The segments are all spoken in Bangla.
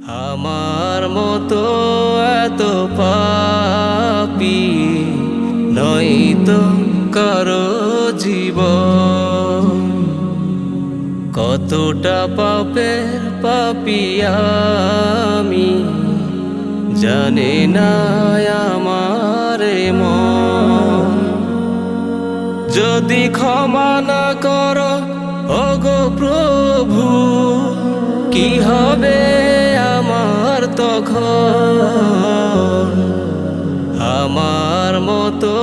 আমার মতো এত পাপি নই তো কারও জীব কতটা পাপের পাপি আমি জানে না আমার মন। যদি ক্ষমা না করো, ওগো প্রভু, কি হবে? তখন আমার মতো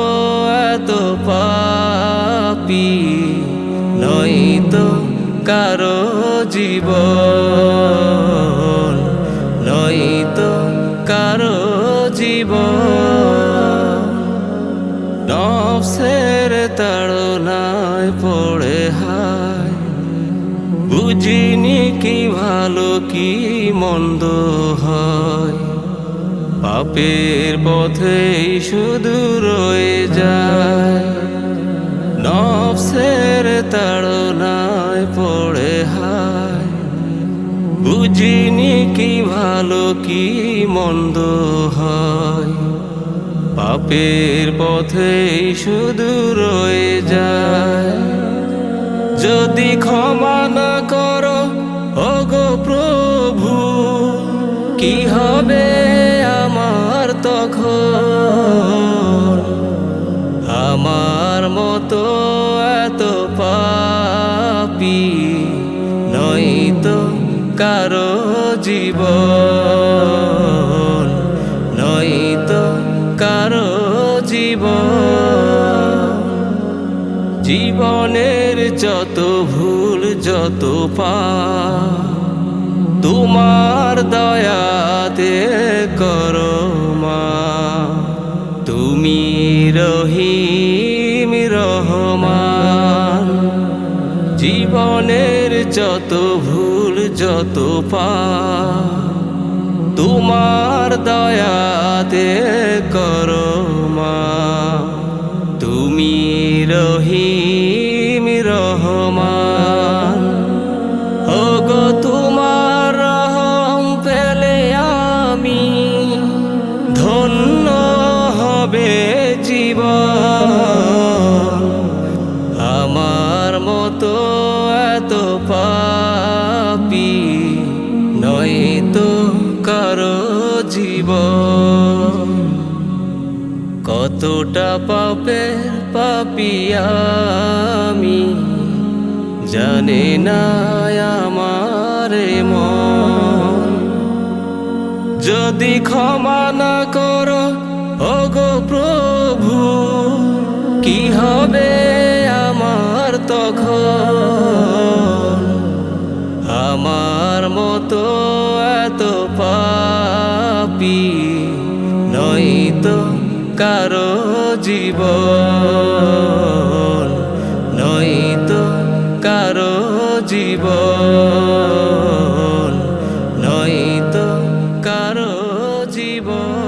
এত পাপি নয়তো কারও জীব নয়তো কারও জীবন। নফসের তাড়নায় পড়ে হায়, বুঝিনি কি ভালো কি মন্দ হয়। পাপের পথেই শুধু রয়ে যায়। নফসের তাড়নায় পড়ে হায়। বুঝিনি কি ভালো, কি মন্দ হয়। পাপের পথেই শুধু রয়ে যায়। যদি ক্ষমা না করো, ওগো প্রভু, কি হবে তখন আমার মতো এত পাপি নই তো কারও জীবন তো কারও জীবন। জীবনের যত ভুল, যত পা তোমার দয়াতে করো। রহিম রহমান। জীবনের যত ভুল যত পা তোমার দয়াতে করো তুমি রহিম রহমান। নয়তো কারও জীব কতটা পাপের পাপিয়ামি জানে না আমার মন। যদি ক্ষমা না করো তো কারও জীব নই তো কারও জীব নই তো কারও জীবন।